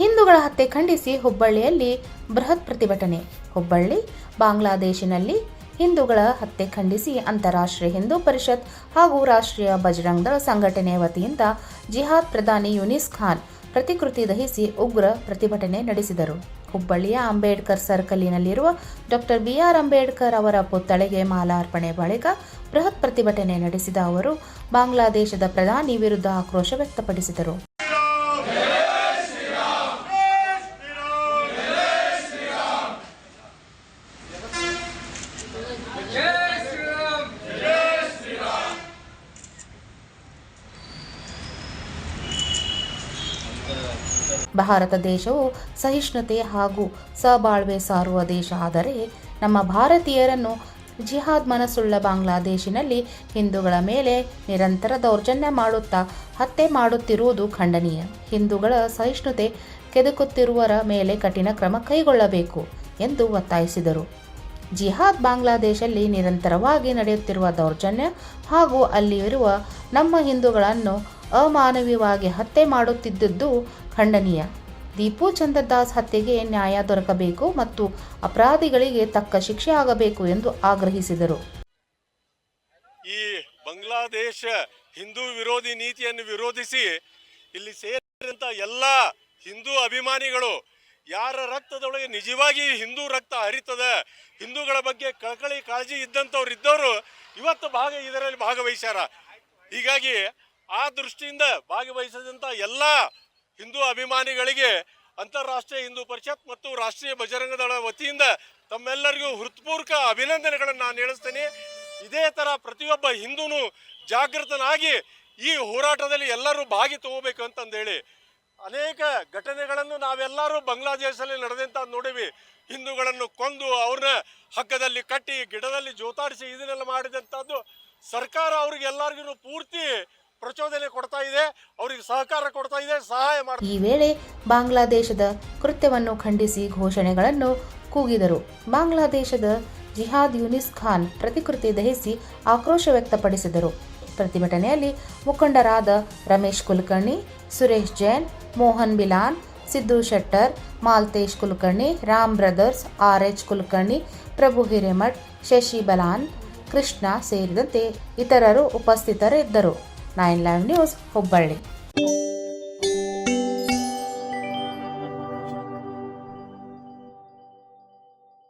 ಹಿಂದೂಗಳ ಹತ್ಯೆ ಖಂಡಿಸಿ ಹುಬ್ಬಳ್ಳಿಯಲ್ಲಿ ಬೃಹತ್ ಪ್ರತಿಭಟನೆ. ಹುಬ್ಬಳ್ಳಿ, ಬಾಂಗ್ಲಾದೇಶಿನಲ್ಲಿ ಹಿಂದೂಗಳ ಹತ್ಯೆ ಖಂಡಿಸಿ ಅಂತಾರಾಷ್ಟ್ರೀಯ ಹಿಂದೂ ಪರಿಷತ್ ಹಾಗೂ ರಾಷ್ಟ್ರೀಯ ಬಜರಂಗ್ ದಳ ಸಂಘಟನೆ ವತಿಯಿಂದ ಜಿಹಾದ್ ಪ್ರಧಾನಿ ಯುನಿಸ್ ಖಾನ್ ಪ್ರತಿಕೃತಿ ದಹಿಸಿ ಉಗ್ರ ಪ್ರತಿಭಟನೆ ನಡೆಸಿದರು. ಹುಬ್ಬಳ್ಳಿಯ ಅಂಬೇಡ್ಕರ್ ಸರ್ಕಲಿನಲ್ಲಿರುವ ಡಾಕ್ಟರ್ ಬಿ ಆರ್ ಅಂಬೇಡ್ಕರ್ ಅವರ ಪುತ್ಥಳಿಗೆ ಮಾಲಾರ್ಪಣೆ ಬಳಿಕ ಬೃಹತ್ ಪ್ರತಿಭಟನೆ ನಡೆಸಿದ ಅವರು, ಬಾಂಗ್ಲಾದೇಶದ ಪ್ರಧಾನಿ ವಿರುದ್ಧ ಆಕ್ರೋಶ ವ್ಯಕ್ತಪಡಿಸಿದರು. ಭಾರತ ದೇಶವು ಸಹಿಷ್ಣುತೆ ಹಾಗೂ ಸಬಾಳ್ವೆ ಸಾರುವ ದೇಶ. ಆದರೆ ನಮ್ಮ ಭಾರತೀಯರನ್ನು ಜಿಹಾದ್ ಮನಸ್ಸುಳ್ಳ ಬಾಂಗ್ಲಾದೇಶಿನಲ್ಲಿ ಹಿಂದೂಗಳ ಮೇಲೆ ನಿರಂತರ ದೌರ್ಜನ್ಯ ಮಾಡುತ್ತಾ ಹತ್ಯೆ ಮಾಡುತ್ತಿರುವುದು ಖಂಡನೀಯ. ಹಿಂದೂಗಳ ಸಹಿಷ್ಣುತೆ ಕೆದಕುತ್ತಿರುವರ ಮೇಲೆ ಕಠಿಣ ಕ್ರಮ ಕೈಗೊಳ್ಳಬೇಕು ಎಂದು ಒತ್ತಾಯಿಸಿದರು. ಜಿಹಾದ್ ಬಾಂಗ್ಲಾದೇಶಲ್ಲಿ ನಿರಂತರವಾಗಿ ನಡೆಯುತ್ತಿರುವ ದೌರ್ಜನ್ಯ ಹಾಗೂ ಅಲ್ಲಿರುವ ನಮ್ಮ ಹಿಂದೂಗಳನ್ನು ಅಮಾನವೀಯವಾಗಿ ಹತ್ಯೆ ಮಾಡುತ್ತಿದ್ದುದು ಖಂಡನೀಯ. ದೀಪು ಚಂದ್ರದಾಸ್ ಹತ್ಯೆಗೆ ನ್ಯಾಯ ದೊರಕಬೇಕು ಮತ್ತು ಅಪರಾಧಿಗಳಿಗೆ ತಕ್ಕ ಶಿಕ್ಷೆ ಆಗಬೇಕು ಎಂದು ಆಗ್ರಹಿಸಿದರು. ಈ ಬಾಂಗ್ಲಾದೇಶ ಹಿಂದೂ ವಿರೋಧಿ ನೀತಿಯನ್ನು ವಿರೋಧಿಸಿ ಇಲ್ಲಿ ಸೇರಿದಂತ ಎಲ್ಲ ಹಿಂದೂ ಅಭಿಮಾನಿಗಳು ಯಾರ ರಕ್ತದೊಳಗೆ ನಿಜವಾಗಿ ಹಿಂದೂ ರಕ್ತ ಹರಿತದ, ಹಿಂದೂಗಳ ಬಗ್ಗೆ ಕಳಕಳಿ ಕಾಳಜಿ ಇದ್ದಂಥವ್ರು ಇದ್ದವರು ಇವತ್ತು ಭಾಗ ಇದರಲ್ಲಿ ಭಾಗವಹಿಸ್ಯಾರ. ಹೀಗಾಗಿ ಆ ದೃಷ್ಟಿಯಿಂದ ಭಾಗವಹಿಸಿದಂಥ ಎಲ್ಲ ಹಿಂದೂ ಅಭಿಮಾನಿಗಳಿಗೆ ಅಂತಾರಾಷ್ಟ್ರೀಯ ಹಿಂದೂ ಪರಿಷತ್ ಮತ್ತು ರಾಷ್ಟ್ರೀಯ ಬಜರಂಗ ದಳ ವತಿಯಿಂದ ತಮ್ಮೆಲ್ಲರಿಗೂ ಹೃತ್ಪೂರ್ವಕ ಅಭಿನಂದನೆಗಳನ್ನು ನಾನು ಹೇಳಿಸ್ತೇನೆ ಇದೇ ತರ ಪ್ರತಿಯೊಬ್ಬ ಹಿಂದೂನು ಜಾಗೃತನಾಗಿ ಈ ಹೋರಾಟದಲ್ಲಿ ಎಲ್ಲರೂ ಭಾಗಿ ತಗೋಬೇಕು ಅಂತಂದೇಳಿ. ಅನೇಕ ಘಟನೆಗಳನ್ನು ನಾವೆಲ್ಲರೂ ಬಾಂಗ್ಲಾದೇಶದಲ್ಲಿ ನಡೆದಂತ ನೋಡಿವಿ. ಹಿಂದೂಗಳನ್ನು ಕೊಂದು ಅವ್ರನ್ನ ಹಗ್ಗದಲ್ಲಿ ಕಟ್ಟಿ, ಗಿಡದಲ್ಲಿ ಜೋತಾಡಿಸಿ ಇದನ್ನೆಲ್ಲ ಮಾಡಿದಂಥದ್ದು ಸರ್ಕಾರ ಅವ್ರಿಗೆ ಎಲ್ಲರಿಗೂ ಪೂರ್ತಿ ಪ್ರಚೋದನೆ ಕೊಡ್ತಾ ಇದೆ, ಅವರಿಗೆ ಸಹಕಾರ ಕೊಡ್ತಾ ಇದೆ, ಸಹಾಯ ಮಾಡಿ ಈ ವೇಳೆ ಬಾಂಗ್ಲಾದೇಶದ ಕೃತ್ಯವನ್ನು ಖಂಡಿಸಿ ಘೋಷಣೆಗಳನ್ನು ಕೂಗಿದರು. ಬಾಂಗ್ಲಾದೇಶದ ಜಿಹಾದ್ ಯುನಿಸ್ ಖಾನ್ ಪ್ರತಿಕೃತಿ ದಹಿಸಿ ಆಕ್ರೋಶ ವ್ಯಕ್ತಪಡಿಸಿದರು. ಪ್ರತಿಭಟನೆಯಲ್ಲಿ ಮುಖಂಡರಾದ Ramesh Kulkarni, Suresh Jain, Mohan Bilan, Siddu Shettar, Maltesh Kulkarni, Ram brothers, R H Kulkarni, Prabhu Hiremath, Shashi Balan, Krishna ಸೇರಿದಂತೆ ಇತರರು ಉಪಸ್ಥಿತರಿದ್ದರು. Live news Hubballi.